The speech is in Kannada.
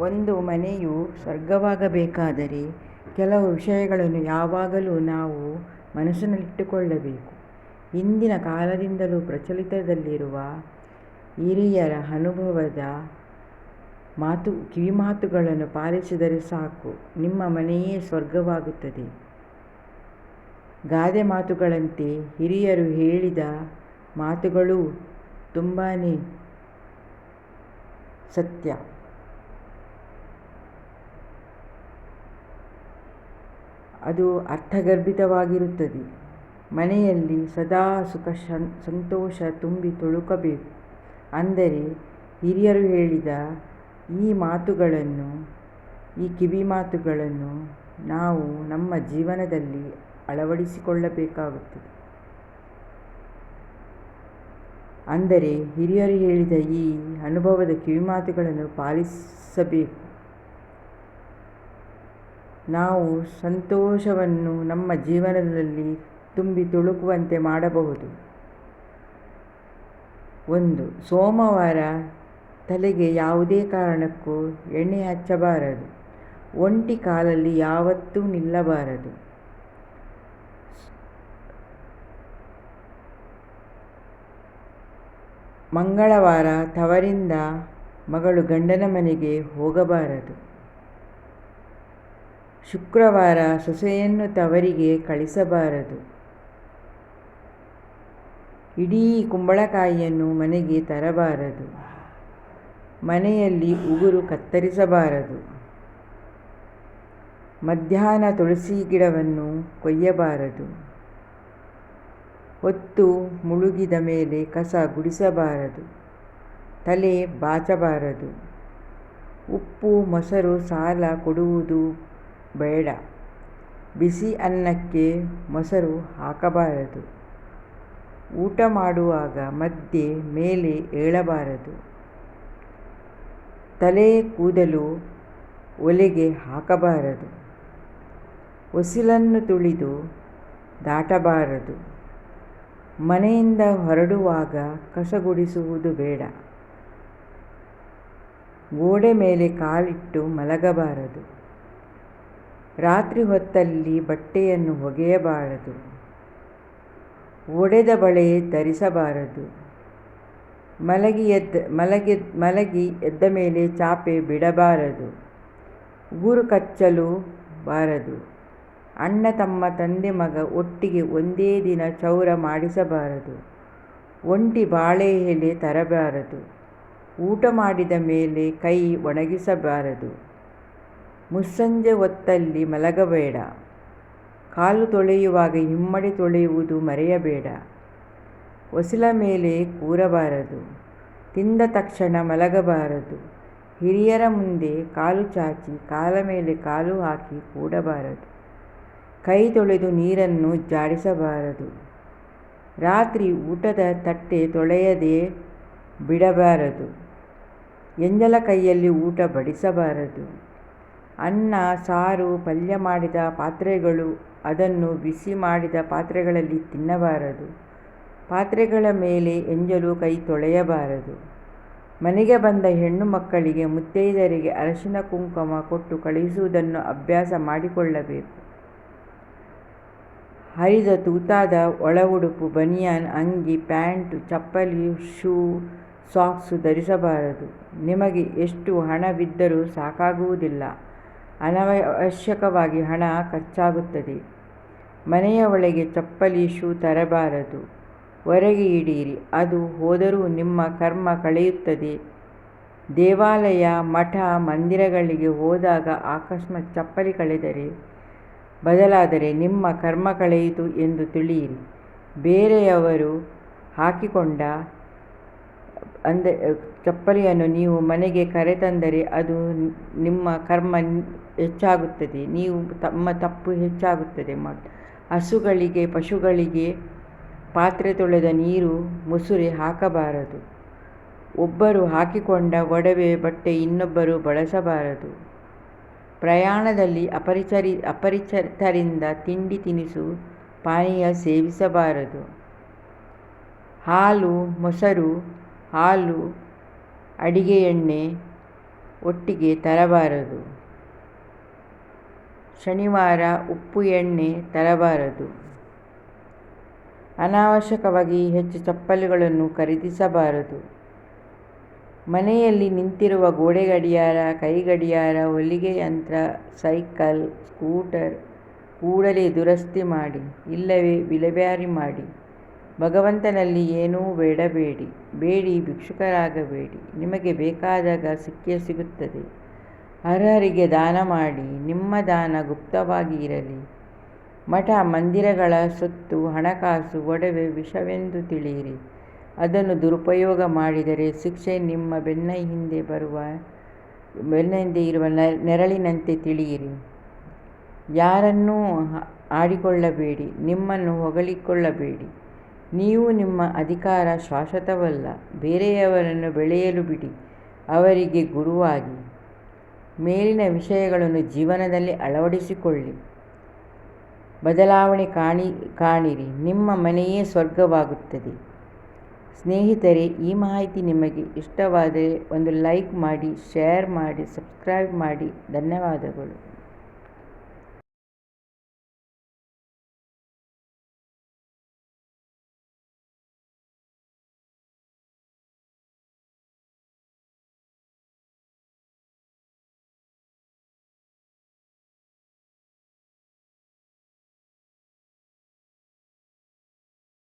ಒಂದು ಮನೆಯು ಸ್ವರ್ಗವಾಗಬೇಕಾದರೆ ಕೆಲವು ವಿಷಯಗಳನ್ನು ಯಾವಾಗಲೂ ನಾವು ಮನಸ್ಸಿನಲ್ಲಿಟ್ಟುಕೊಳ್ಳಬೇಕು. ಹಿಂದಿನ ಕಾಲದಿಂದಲೂ ಪ್ರಚಲಿತದಲ್ಲಿರುವ ಹಿರಿಯರ ಅನುಭವದ ಮಾತು, ಕಿವಿಮಾತುಗಳನ್ನು ಪಾಲಿಸಿದರೆ ಸಾಕು, ನಿಮ್ಮ ಮನೆಯೇ ಸ್ವರ್ಗವಾಗುತ್ತದೆ. ಗಾದೆ ಮಾತುಗಳಂತೆ ಹಿರಿಯರು ಹೇಳಿದ ಮಾತುಗಳು ತುಂಬಾ ಸತ್ಯ. ಅದು ಅರ್ಥಗರ್ಭಿತವಾಗಿರುತ್ತದೆ. ಮನೆಯಲ್ಲಿ ಸದಾ ಸುಖ ಸಂತೋಷ ತುಂಬಿ ತುಳುಕಬೇಕು ಅಂದರೆ ಹಿರಿಯರು ಹೇಳಿದ ಈ ಮಾತುಗಳನ್ನು, ಈ ಕಿವಿ ಮಾತುಗಳನ್ನು ನಾವು ನಮ್ಮ ಜೀವನದಲ್ಲಿ ಅಳವಡಿಸಿಕೊಳ್ಳಬೇಕಾಗುತ್ತದೆ. ಅಂದರೆ ಹಿರಿಯರು ಹೇಳಿದ ಈ ಅನುಭವದ ಕಿವಿಮಾತುಗಳನ್ನು ಪಾಲಿಸಬೇಕು. ನಾವು ಸಂತೋಷವನ್ನು ನಮ್ಮ ಜೀವನದಲ್ಲಿ ತುಂಬಿ ತುಳುಕುವಂತೆ ಮಾಡಬಹುದು. ಒಂದು, ಸೋಮವಾರ ತಲೆಗೆ ಯಾವುದೇ ಕಾರಣಕ್ಕೂ ಎಣ್ಣೆ ಹಚ್ಚಬಾರದು. ಒಂಟಿ ಕಾಲಲ್ಲಿ ಯಾವತ್ತೂ ನಿಲ್ಲಬಾರದು. ಮಂಗಳವಾರ ತವರಿಂದ ಮಗಳು ಗಂಡನ ಮನೆಗೆ ಹೋಗಬಾರದು. ಶುಕ್ರವಾರ ಸೊಸೆಯನ್ನು ತವರಿಗೆ ಕಳಿಸಬಾರದು. ಇಡೀ ಕುಂಬಳಕಾಯಿಯನ್ನು ಮನೆಗೆ ತರಬಾರದು. ಮನೆಯಲ್ಲಿ ಉಗುರು ಕತ್ತರಿಸಬಾರದು. ಮಧ್ಯಾಹ್ನ ತುಳಸಿ ಗಿಡವನ್ನು ಕೊಯ್ಯಬಾರದು. ಹೊತ್ತು ಮುಳುಗಿದ ಮೇಲೆ ಕಸ ಗುಡಿಸಬಾರದು. ತಲೆ ಬಾಚಬಾರದು. ಉಪ್ಪು ಮೊಸರು ಸಾಲ ಕೊಡುವುದು ಬೇಡ. ಬಿಸಿ ಅನ್ನಕ್ಕೆ ಮೊಸರು ಹಾಕಬಾರದು. ಊಟ ಮಾಡುವಾಗ ಮಧ್ಯೆ ಮೇಲೆ ಏಳಬಾರದು. ತಲೆ ಕೂದಲು ಒಲೆಗೆ ಹಾಕಬಾರದು. ಉಸಿಲನ್ನು ತುಳಿದು ದಾಟಬಾರದು. ಮನೆಯಿಂದ ಹೊರಡುವಾಗ ಕಸಗುಡಿಸುವುದು ಬೇಡ. ಗೋಡೆ ಮೇಲೆ ಕಾಲಿಟ್ಟು ಮಲಗಬಾರದು. ರಾತ್ರಿ ಹೊತ್ತಲ್ಲಿ ಬಟ್ಟೆಯನ್ನು ಒಗೆಯಬಾರದು. ಒಡೆದ ಬಳೆ ಧರಿಸಬಾರದು. ಮಲಗಿ ಎದ್ದ, ಮಲಗಿ ಮಲಗಿ ಎದ್ದ ಮೇಲೆ ಚಾಪೆ ಬಿಡಬಾರದು. ಊರು ಕಚ್ಚಲು ಬಾರದು. ಅಣ್ಣ ತಮ್ಮ ತಂದೆ ಮಗ ಒಟ್ಟಿಗೆ ಒಂದೇ ದಿನ ಚೌರ ಮಾಡಿಸಬಾರದು. ಒಂಟಿ ಬಾಳೆ ಎಲೆ ತರಬಾರದು. ಊಟ ಮಾಡಿದ ಮೇಲೆ ಕೈ ಒಣಗಿಸಬಾರದು. ಮುಸ್ಸಂಜೆ ಹೊತ್ತಲ್ಲಿ ಮಲಗಬೇಡ. ಕಾಲು ತೊಳೆಯುವಾಗ ಹಿಮ್ಮಡಿ ತೊಳೆಯುವುದು ಮರೆಯಬೇಡ. ಹೊಸಿಲ ಮೇಲೆ ಕೂರಬಾರದು. ತಿಂದ ತಕ್ಷಣ ಮಲಗಬಾರದು. ಹಿರಿಯರ ಮುಂದೆ ಕಾಲು ಚಾಚಿ ಕಾಲ ಮೇಲೆ ಕಾಲು ಹಾಕಿ ಕೂಡಬಾರದು. ಕೈ ತೊಳೆದು ನೀರನ್ನು ಜಾಡಿಸಬಾರದು. ರಾತ್ರಿ ಊಟದ ತಟ್ಟೆ ತೊಳೆಯದೆ ಬಿಡಬಾರದು. ಎಂಜಲ ಕೈಯಲ್ಲಿ ಊಟ ಬಡಿಸಬಾರದು. ಅನ್ನ, ಸಾರು, ಪಲ್ಯ ಮಾಡಿದ ಪಾತ್ರೆಗಳು ಅದನ್ನು ಬಿಸಿ ಮಾಡಿದ ಪಾತ್ರೆಗಳಲ್ಲಿ ತಿನ್ನಬಾರದು. ಪಾತ್ರೆಗಳ ಮೇಲೆ ಎಂಜಲು ಕೈ ತೊಳೆಯಬಾರದು. ಮನೆಗೆ ಬಂದ ಹೆಣ್ಣು ಮಕ್ಕಳಿಗೆ ಮುತ್ತೈದರಿಗೆ ಅರಶಿನ ಕುಂಕುಮ ಕೊಟ್ಟು ಕಳುಹಿಸುವುದನ್ನು ಅಭ್ಯಾಸ ಮಾಡಿಕೊಳ್ಳಬೇಕು. ಹರಿದ ತೂತಾದ ಒಳ ಉಡುಪು, ಬನಿಯಾನ್, ಅಂಗಿ, ಪ್ಯಾಂಟು, ಚಪ್ಪಲಿ, ಶೂ, ಸಾಕ್ಸು ಧರಿಸಬಾರದು. ನಿಮಗೆ ಎಷ್ಟು ಹಣವಿದ್ದರೂ ಸಾಕಾಗುವುದಿಲ್ಲ. ಅನವಶ್ಯಕವಾಗಿ ಹಣ ಖರ್ಚಾಗುತ್ತದೆ. ಮನೆಯ ಒಳಗೆ ಚಪ್ಪಲಿ, ಶೂ ತರಬಾರದು. ಹೊರಗೆ ಇಡೀರಿ ಅದು ಹೋದರೂ ನಿಮ್ಮ ಕರ್ಮ ಕಳೆಯುತ್ತದೆ. ದೇವಾಲಯ, ಮಠ, ಮಂದಿರಗಳಿಗೆ ಹೋದಾಗ ಆಕಸ್ಮಾತ್ ಚಪ್ಪಲಿ ಕಳೆದರೆ ಬದಲಾದರೆ ನಿಮ್ಮ ಕರ್ಮ ಕಳೆಯಿತು ಎಂದು ತಿಳಿಯಿರಿ. ಬೇರೆಯವರು ಹಾಕಿಕೊಂಡ ಚಪ್ಪಲಿಯನ್ನು ನೀವು ಮನೆಗೆ ಕರೆತಂದರೆ ಅದು ನಿಮ್ಮ ಕರ್ಮ ಹೆಚ್ಚಾಗುತ್ತದೆ. ನೀವು ತಮ್ಮ ತಪ್ಪು ಹೆಚ್ಚಾಗುತ್ತದೆ. ಹಸುಗಳಿಗೆ, ಪಶುಗಳಿಗೆ ಪಾತ್ರೆ ತೊಳೆದ ನೀರು ಮುಸುರೆ ಹಾಕಬಾರದು. ಒಬ್ಬರು ಹಾಕಿಕೊಂಡ ಒಡವೆ ಬಟ್ಟೆ ಇನ್ನೊಬ್ಬರು ಬಳಸಬಾರದು. ಪ್ರಯಾಣದಲ್ಲಿ ಅಪರಿಚರಿ ಅಪರಿಚಿತರಿಂದ ತಿಂಡಿ ತಿನಿಸು, ಪಾನೀಯ ಸೇವಿಸಬಾರದು. ಹಾಲು, ಮೊಸರು, ಹಾಲು ಅಡಿಗೆ ಎಣ್ಣೆ ಒಟ್ಟಿಗೆ ತರಬಾರದು. ಶನಿವಾರ ಉಪ್ಪು ಎಣ್ಣೆ ತರಬಾರದು. ಅನಾವಶ್ಯಕವಾಗಿ ಹೆಚ್ಚು ಚಪ್ಪಲಿಗಳನ್ನು ಖರೀದಿಸಬಾರದು. ಮನೆಯಲ್ಲಿ ನಿಂತಿರುವ ಗೋಡೆ ಗಡಿಯಾರ, ಕೈ ಗಡಿಯಾರ, ಹೊಲಿಗೆ ಯಂತ್ರ, ಸೈಕಲ್, ಸ್ಕೂಟರ್ ಕೂಡಲೇ ದುರಸ್ತಿ ಮಾಡಿ, ಇಲ್ಲವೇ ವಿಲೇವಾರಿ ಮಾಡಿ. ಭಗವಂತನಲ್ಲಿ ಏನೂ ಬೇಡಬೇಡಿ. ಬೇಡಿ, ಭಿಕ್ಷುಕರಾಗಬೇಡಿ. ನಿಮಗೆ ಬೇಕಾದಾಗ ಸಿಕ್ಕೇ ಸಿಗುತ್ತದೆ. ಅರ್ಹರಿಗೆ ದಾನ ಮಾಡಿ, ನಿಮ್ಮ ದಾನ ಗುಪ್ತವಾಗಿ ಇರಲಿ. ಮಠ, ಮಂದಿರಗಳ ಸೊತ್ತು, ಹಣಕಾಸು, ಒಡವೆ, ವಿಷವೆಂದು ತಿಳಿಯಿರಿ. ಅದನ್ನು ದುರುಪಯೋಗ ಮಾಡಿದರೆ ಶಿಕ್ಷೆ ನಿಮ್ಮ ಬೆನ್ನ ಹಿಂದೆ ಬರುವ, ಬೆನ್ನ ಹಿಂದೆ ಇರುವ ನೆರಳಿನಂತೆ ತಿಳಿಯಿರಿ. ಯಾರನ್ನೂ ಆಡಿಕೊಳ್ಳಬೇಡಿ. ನಿಮ್ಮನ್ನು ಹೊಗಳಿಕೊಳ್ಳಬೇಡಿ. ನೀವು ನಿಮ್ಮ ಅಧಿಕಾರ ಶಾಶ್ವತವಲ್ಲ, ಬೇರೆಯವರನ್ನು ಬೆಳೆಯಲು ಬಿಡಿ, ಅವರಿಗೆ ಗುರುವಾಗಿ. ಮೇಲಿನ ವಿಷಯಗಳನ್ನು ಜೀವನದಲ್ಲಿ ಅಳವಡಿಸಿಕೊಳ್ಳಿ. ಬದಲಾವಣೆ ಕಾಣಿ, ಕಾಣಿರಿ, ನಿಮ್ಮ ಮನೆಯೇ ಸ್ವರ್ಗವಾಗುತ್ತದೆ. ಸ್ನೇಹಿತರೆ, ಈ ಮಾಹಿತಿ ನಿಮಗೆ ಇಷ್ಟವಾದರೆ ಒಂದು ಲೈಕ್ ಮಾಡಿ, ಶೇರ್ ಮಾಡಿ, ಸಬ್ಸ್ಕ್ರೈಬ್ ಮಾಡಿ. ಧನ್ಯವಾದಗಳು.